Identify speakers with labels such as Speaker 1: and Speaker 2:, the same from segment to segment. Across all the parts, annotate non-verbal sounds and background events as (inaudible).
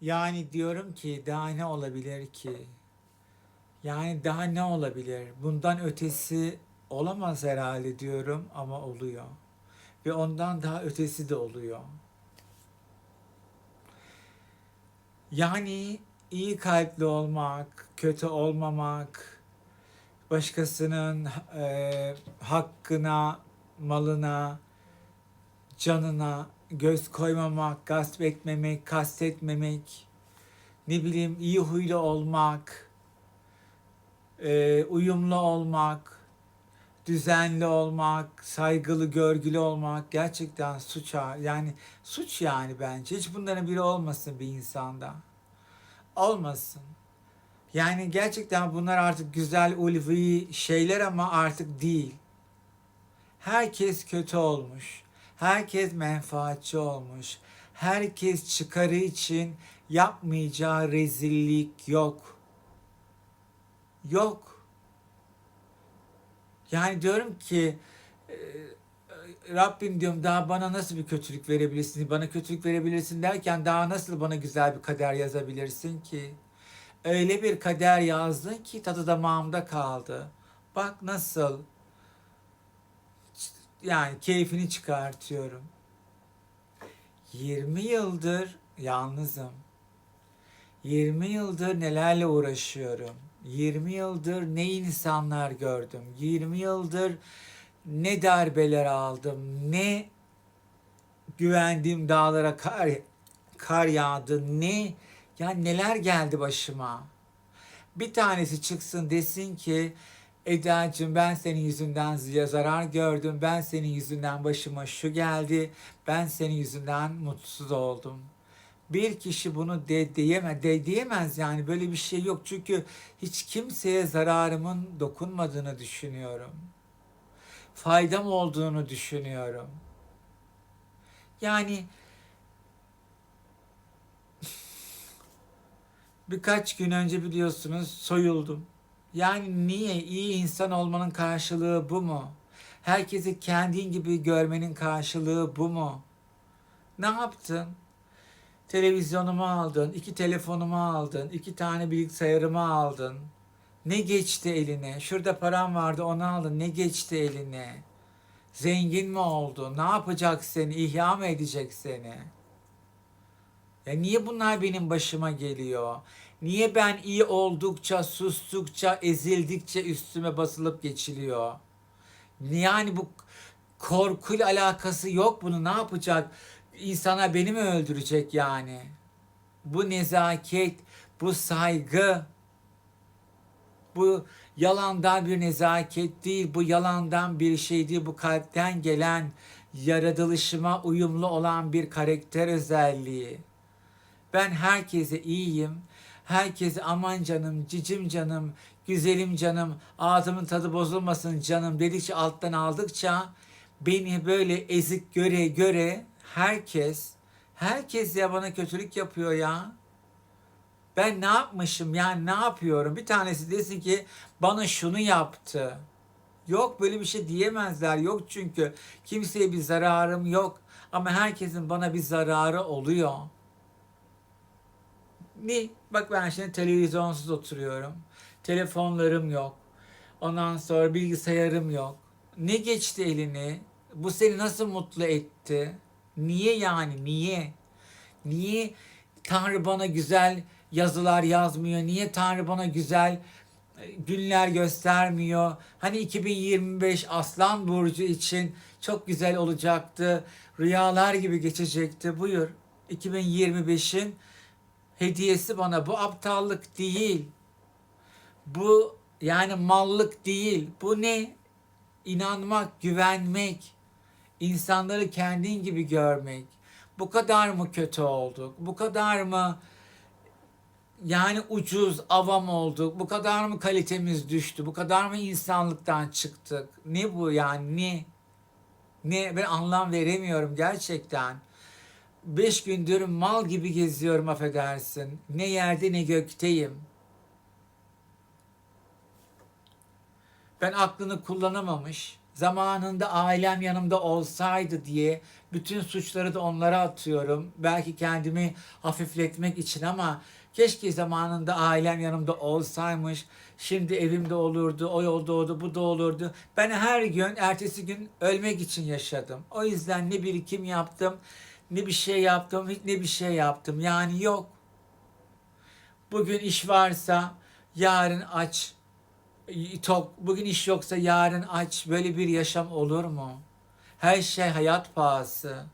Speaker 1: Yani diyorum ki daha ne olabilir ki? Yani daha ne olabilir? Bundan ötesi olamaz herhalde diyorum ama oluyor. Ve ondan daha ötesi de oluyor. Yani iyi kalpli olmak, kötü olmamak, başkasının eee, hakkına, malına, canına göz koymamak, gasp etmemek, kastetmemek, ne bileyim iyi huylu olmak, eee, uyumlu olmak, düzenli olmak, saygılı, görgülü olmak gerçekten suç ha- yani suç yani bence. Hiç bunların biri olmasın bir insanda. Olmasın. Yani gerçekten bunlar artık güzel ulvi şeyler ama artık değil. Herkes kötü olmuş. Herkes menfaatçi olmuş. Herkes çıkarı için yapmayacağı rezillik yok. Yok. Yani diyorum ki e, Rabbim diyorum daha bana nasıl bir kötülük verebilirsin? Bana kötülük verebilirsin derken daha nasıl bana güzel bir kader yazabilirsin ki? Öyle bir kader yazdın ki tadı damağımda kaldı. Bak nasıl yani keyfini çıkartıyorum. 20 yıldır yalnızım. 20 yıldır nelerle uğraşıyorum. 20 yıldır ne insanlar gördüm. 20 yıldır ne darbeler aldım. Ne güvendiğim dağlara kar, kar yağdı. Ne ya neler geldi başıma. Bir tanesi çıksın desin ki Eda'cığım ben senin yüzünden zarar gördüm. Ben senin yüzünden başıma şu geldi. Ben senin yüzünden mutsuz oldum. Bir kişi bunu de diyemez, de diyemez yani böyle bir şey yok. Çünkü hiç kimseye zararımın dokunmadığını düşünüyorum. Faydam olduğunu düşünüyorum. Yani (laughs) birkaç gün önce biliyorsunuz soyuldum. Yani niye? İyi insan olmanın karşılığı bu mu? Herkesi kendin gibi görmenin karşılığı bu mu? Ne yaptın? Televizyonumu aldın, iki telefonumu aldın, iki tane bilgisayarımı aldın. Ne geçti eline? Şurada param vardı onu aldın. Ne geçti eline? Zengin mi oldu? Ne yapacak seni? İhya mı edecek seni? Ya niye bunlar benim başıma geliyor? Niye ben iyi oldukça, sustukça, ezildikçe üstüme basılıp geçiliyor? Yani bu korkuyla alakası yok bunu ne yapacak? İnsanlar beni mi öldürecek yani? Bu nezaket, bu saygı, bu yalandan bir nezaket değil, bu yalandan bir şey değil, bu kalpten gelen yaratılışıma uyumlu olan bir karakter özelliği. Ben herkese iyiyim. Herkese aman canım, cicim canım, güzelim canım, ağzımın tadı bozulmasın canım dedikçe alttan aldıkça beni böyle ezik göre göre herkes, herkes ya bana kötülük yapıyor ya. Ben ne yapmışım yani ne yapıyorum? Bir tanesi desin ki bana şunu yaptı. Yok böyle bir şey diyemezler. Yok çünkü kimseye bir zararım yok. Ama herkesin bana bir zararı oluyor. Ne? Bak ben şimdi televizyonsuz oturuyorum. Telefonlarım yok. Ondan sonra bilgisayarım yok. Ne geçti eline? Bu seni nasıl mutlu etti? Niye yani? Niye? Niye Tanrı bana güzel yazılar yazmıyor? Niye Tanrı bana güzel e, günler göstermiyor? Hani 2025 Aslan Burcu için çok güzel olacaktı. Rüyalar gibi geçecekti. Buyur. 2025'in hediyesi bana bu aptallık değil. Bu yani mallık değil. Bu ne? İnanmak, güvenmek, insanları kendin gibi görmek. Bu kadar mı kötü olduk? Bu kadar mı yani ucuz, avam olduk? Bu kadar mı kalitemiz düştü? Bu kadar mı insanlıktan çıktık? Ne bu yani? Ne? Ne? Ben anlam veremiyorum gerçekten. Beş gündür mal gibi geziyorum affedersin. Ne yerde ne gökteyim. Ben aklını kullanamamış, Zamanında ailem yanımda olsaydı diye bütün suçları da onlara atıyorum. Belki kendimi hafifletmek için ama keşke zamanında ailem yanımda olsaymış. Şimdi evimde olurdu, o yolda oldu, bu da olurdu. Ben her gün, ertesi gün ölmek için yaşadım. O yüzden ne birikim yaptım, ne bir şey yaptım, hiç ne bir şey yaptım. Yani yok. Bugün iş varsa yarın aç, tok. Bugün iş yoksa yarın aç. Böyle bir yaşam olur mu? Her şey hayat pahası.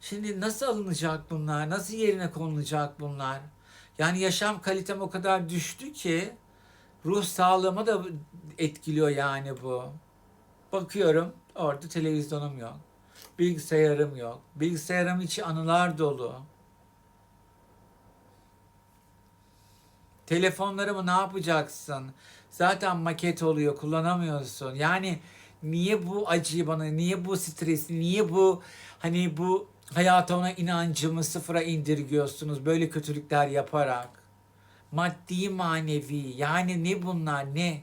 Speaker 1: Şimdi nasıl alınacak bunlar? Nasıl yerine konulacak bunlar? Yani yaşam kalitem o kadar düştü ki ruh sağlığıma da etkiliyor yani bu. Bakıyorum orada televizyonum yok. Bilgisayarım yok. Bilgisayarım içi anılar dolu. Telefonlarımı ne yapacaksın? Zaten maket oluyor, kullanamıyorsun. Yani niye bu acıyı bana, niye bu stresi, niye bu hani bu hayata ona inancımı sıfıra indirgiyorsunuz böyle kötülükler yaparak? Maddi manevi yani ne bunlar ne?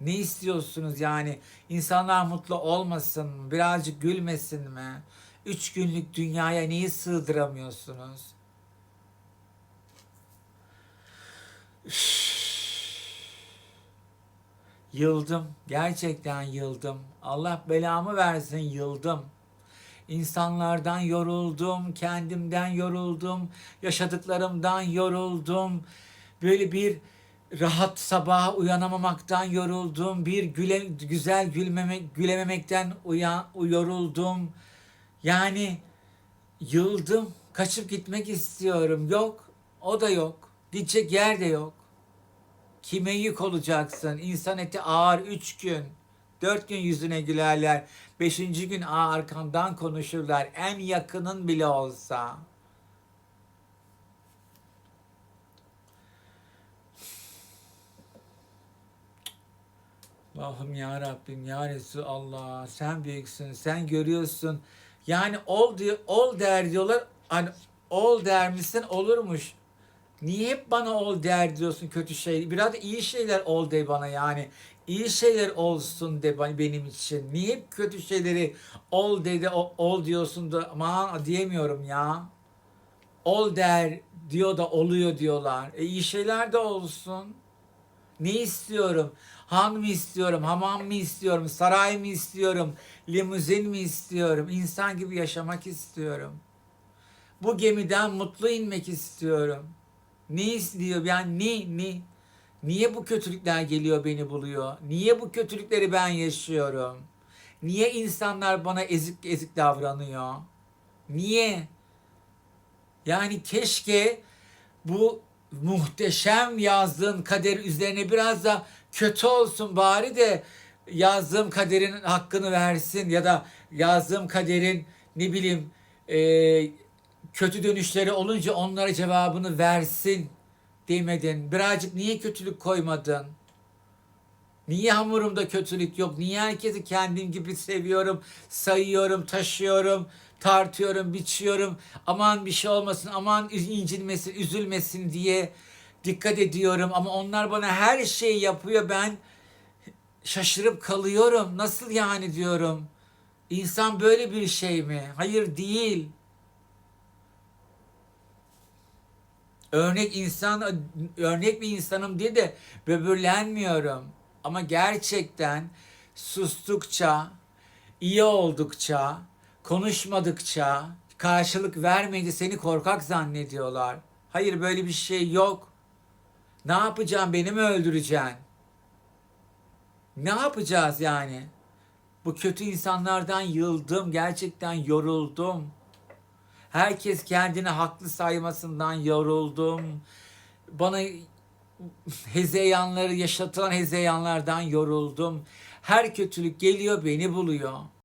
Speaker 1: Ne istiyorsunuz yani? İnsanlar mutlu olmasın mı? Birazcık gülmesin mi? Üç günlük dünyaya neyi sığdıramıyorsunuz? (sighs) Yıldım. Gerçekten yıldım. Allah belamı versin yıldım. İnsanlardan yoruldum, kendimden yoruldum, yaşadıklarımdan yoruldum. Böyle bir rahat sabaha uyanamamaktan yoruldum. Bir güle, güzel gülmemek, gülememekten uyan, yoruldum. Yani yıldım. Kaçıp gitmek istiyorum. Yok. O da yok. Gidecek yer de yok. Kime yük olacaksın? İnsan eti ağır üç gün. Dört gün yüzüne gülerler. Beşinci gün arkandan konuşurlar. En yakının bile olsa. Allah'ım ya Rabbim ya Resulallah sen büyüksün sen görüyorsun yani ol diyor ol der diyorlar hani ol der misin olurmuş Niye hep bana ol der diyorsun kötü şey? Biraz da iyi şeyler ol de bana yani. İyi şeyler olsun de benim için. Niye hep kötü şeyleri ol dedi ol diyorsun da aman diyemiyorum ya. Ol der diyor da oluyor diyorlar. E iyi şeyler de olsun. Ne istiyorum? Han mı istiyorum? Hamam mı istiyorum? Saray mı istiyorum? Limuzin mi istiyorum? İnsan gibi yaşamak istiyorum. Bu gemiden mutlu inmek istiyorum. Ne istiyor? Yani ne, ne? Niye bu kötülükler geliyor beni buluyor? Niye bu kötülükleri ben yaşıyorum? Niye insanlar bana ezik ezik davranıyor? Niye? Yani keşke bu muhteşem yazdığın kader üzerine biraz da kötü olsun bari de yazdığım kaderin hakkını versin ya da yazdığım kaderin ne bileyim e, kötü dönüşleri olunca onlara cevabını versin demedin. Birazcık niye kötülük koymadın? Niye hamurumda kötülük yok? Niye herkesi kendim gibi seviyorum, sayıyorum, taşıyorum, tartıyorum, biçiyorum. Aman bir şey olmasın, aman incinmesin, üzülmesin diye dikkat ediyorum. Ama onlar bana her şeyi yapıyor. Ben şaşırıp kalıyorum. Nasıl yani diyorum. İnsan böyle bir şey mi? Hayır değil. örnek insan örnek bir insanım diye de böbürlenmiyorum. Ama gerçekten sustukça, iyi oldukça, konuşmadıkça, karşılık vermeyince seni korkak zannediyorlar. Hayır böyle bir şey yok. Ne yapacağım beni mi öldüreceksin? Ne yapacağız yani? Bu kötü insanlardan yıldım, gerçekten yoruldum. Herkes kendini haklı saymasından yoruldum. Bana hezeyanları yaşatılan hezeyanlardan yoruldum. Her kötülük geliyor beni buluyor.